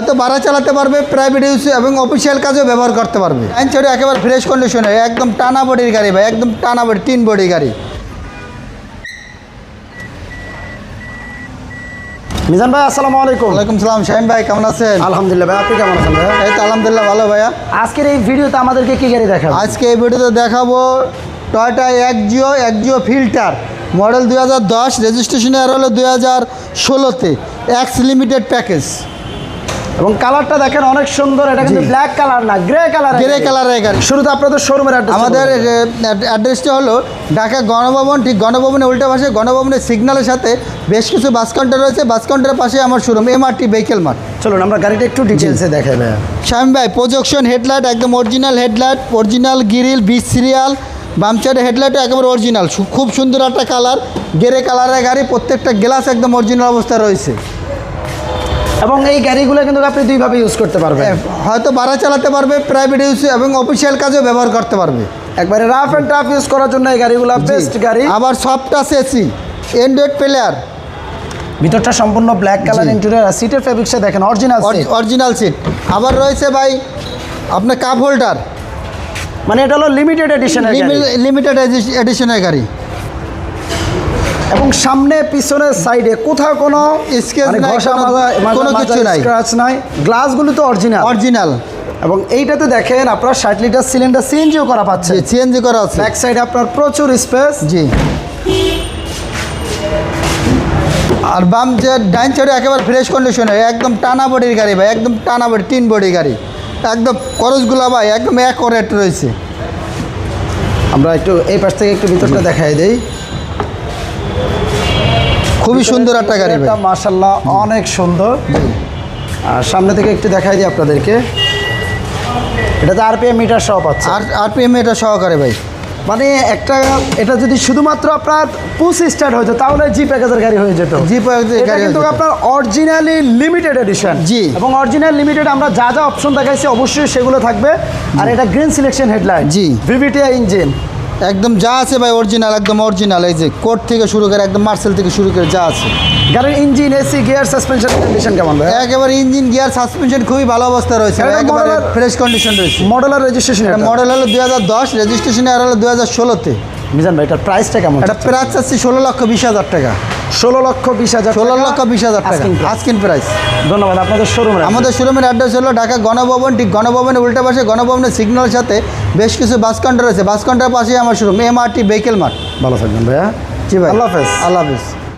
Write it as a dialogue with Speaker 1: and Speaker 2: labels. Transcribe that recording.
Speaker 1: হয়তো ভাড়া চালাতে পারবে প্রাইভেট ইউজ এবং অফিসিয়াল কাজেও ব্যবহার করতে পারবে। অ্যাঞ্চরি একেবারে ফ্রেশ কন্ডিশনে একদম টানা বডির গাড়ি ভাই একদম টানা বডি তিন বডি গাড়ি।
Speaker 2: মিজান ভাই আসসালামু আলাইকুম।
Speaker 1: ওয়ালাইকুম সালাম শাহিম ভাই কেমন আছেন?
Speaker 2: আলহামদুলিল্লাহ ভাই আপনি কেমন আছেন ভাই?
Speaker 1: এই তো আলহামদুলিল্লাহ ভালো ভাইয়া।
Speaker 2: আজকের এই ভিডিওতে আমাদেরকে কি গাড়ি দেখাবেন
Speaker 1: আজকে এই ভিডিওতে দেখাবো টয়টা এক জিও এক জিও ফিল্টার মডেল দুই হাজার দশ রেজিস্ট্রেশন আর হলো দুই হাজার ষোলোতে এক্স লিমিটেড প্যাকেজ
Speaker 2: এবং কালারটা দেখেন অনেক সুন্দর এটা কিন্তু ব্ল্যাক কালার না গ্রে কালার
Speaker 1: গ্রে কালারের গাড়ি।
Speaker 2: শুরুতে আপনাদের শোরুমের অ্যাড্রেস
Speaker 1: আমাদের অ্যাড্রেসটা হলো ঢাকা গণভবন ঠিক গণভবনের উল্টা পাশে গণভবনের সিগন্যালের সাথে বেশ কিছু বাস কাউন্টার রয়েছে। বাস কাউন্টারের পাশে আমার শোরুম এমআরটি ভেহিকেল মার্ট
Speaker 2: চলুন আমরা গাড়িটা একটু ডিটেলসে দেখাই ভাই
Speaker 1: শামিম ভাই প্রজেকশন হেডলাইট একদম অরিজিনাল হেডলাইট অরিজিনাল গিরিল বিচ সিরিয়াল বামচারের হেডলাইটও একেবারে অরিজিনাল খুব সুন্দর একটা কালার গেরে কালারের গাড়ি প্রত্যেকটা গ্লাস একদম অরিজিনাল অবস্থায় রয়েছে।
Speaker 2: এবং এই গাড়িগুলো কিন্তু আপনি দুইভাবে ইউজ করতে পারবেন।
Speaker 1: হয়তো ভাড়া চালাতে পারবে প্রাইভেট ইউজ এবং অফিসিয়াল কাজেও ব্যবহার করতে পারবে।
Speaker 2: একবারে রাফ অ্যান্ড টাফ ইউজ করার জন্য এই গাড়িগুলো বেস্ট গাড়ি।
Speaker 1: আবার সফট আছে এসি এন্ড্রয়েড প্লেয়ার
Speaker 2: ভিতরটা সম্পূর্ণ ব্ল্যাক কালার। ইন্টেরিয়র আর সিটের ফেব্রিক্সে দেখেন অরিজিনাল
Speaker 1: অরিজিনাল সিট আবার রয়েছে ভাই আপনার কাপ হোল্ডার
Speaker 2: মানে এটা হলো লিমিটেড এডিশনের
Speaker 1: লিমিটেড এডিশনের গাড়ি।
Speaker 2: এবং সামনে পিছনের সাইডে কোথাও কোনো
Speaker 1: স্কেচ নাই,
Speaker 2: ঘষা
Speaker 1: কোনো- কিছু নাই।
Speaker 2: স্ক্র্যাচ নাই। গ্লাসগুলো তো অরিজিনাল
Speaker 1: অরিজিনাল
Speaker 2: এবং এইটাতে দেখেন আপনার ষাট লিটার সিলিন্ডার সিএনজিও করা পাচ্ছে।
Speaker 1: সিএনজি করা আছে।
Speaker 2: ব্যাক সাইডে আপনার প্রচুর স্পেস
Speaker 1: জি। আর বাম যে ডাইন সাইডে একেবারে ফ্রেশ কন্ডিশনে একদম টানা বডির গাড়ি ভাই একদম টানা বডি তিন বডি গাড়ি। একদম খরচগুলো ভাই একদম অ্যাকোরেট রয়েছে।
Speaker 2: আমরা একটু এই পাশ থেকে একটু ভিতরটা দেখাই দেই।
Speaker 1: খুবই সুন্দর একটা গাড়ি
Speaker 2: মার্শাল্লাহ অনেক সুন্দর। আর সামনে থেকে একটু দেখাই দিই আপনাদেরকে। এটা এটাতে আরপিএম মিটার সহ পাচ্ছে।
Speaker 1: আর আরপিএম এটা সহকারে ভাই।
Speaker 2: মানে একটা এটা যদি শুধুমাত্র আপনার পুশ স্টার্ট হতো তাহলে জি প্যাকেজের গাড়ি হয়ে যেত।
Speaker 1: জি প্যাকেজের গাড়ি
Speaker 2: কিন্তু আপনার অরিজিনালি লিমিটেড এডিশন
Speaker 1: জি।
Speaker 2: এবং অরিজিনাল লিমিটেড আমরা যা যা অপশন দেখাইছি অবশ্যই সেগুলো থাকবে। আর এটা গ্রিন সিলেকশন হেডলাইট
Speaker 1: জি।
Speaker 2: ভিভিটিআই ইঞ্জিন
Speaker 1: একদম যা আছে ভাই অরিজিনাল একদম অরিজিনাল এই যে কোট থেকে শুরু করে একদম মার্সেল থেকে শুরু করে যা আছে।
Speaker 2: গাড়ির engine AC gear suspension condition কেমন ভাই?
Speaker 1: একেবারে ইঞ্জিন গিয়ার সাসপেনশন খুবই ভালো অবস্থা রয়েছে একেবারে ফ্রেশ কন্ডিশন রয়েছে।
Speaker 2: মডেলার রেজিস্ট্রেশন
Speaker 1: এটা মডেল হলো দুই হাজার দশ রেজিস্ট্রেশন আর হলো দুই হাজার ষোলোতে।
Speaker 2: মিজান ভাই এটার প্রাইসটা কেমন
Speaker 1: এটা প্রাইস আছে ষোলো লক্ষ বিশ হাজার টাকা।
Speaker 2: ষোলো লক্ষ বিশ হাজার
Speaker 1: ষোলো লক্ষ বিশ হাজার টাকা। আজকিন প্রাইস
Speaker 2: ধন্যবাদ আপনাদের শোরুম
Speaker 1: আমাদের শোরুমের অ্যাড্রেস হলো ঢাকা গণভবন ঠিক গণভবনের উল্টা পাশে গণভবনের সিগন্যালের সাথে বেশ কিছু বাস কাউন্টার রয়েছে। বাস কাউন্টার পাশেই আমার শোরুম এমআরটি ভেহিকেল মার্ট
Speaker 2: ভালো থাকবেন ভাইয়া।
Speaker 1: জি ভাই।
Speaker 2: আল্লাহ হাফেজ।
Speaker 1: আল্লাহ হাফিজ।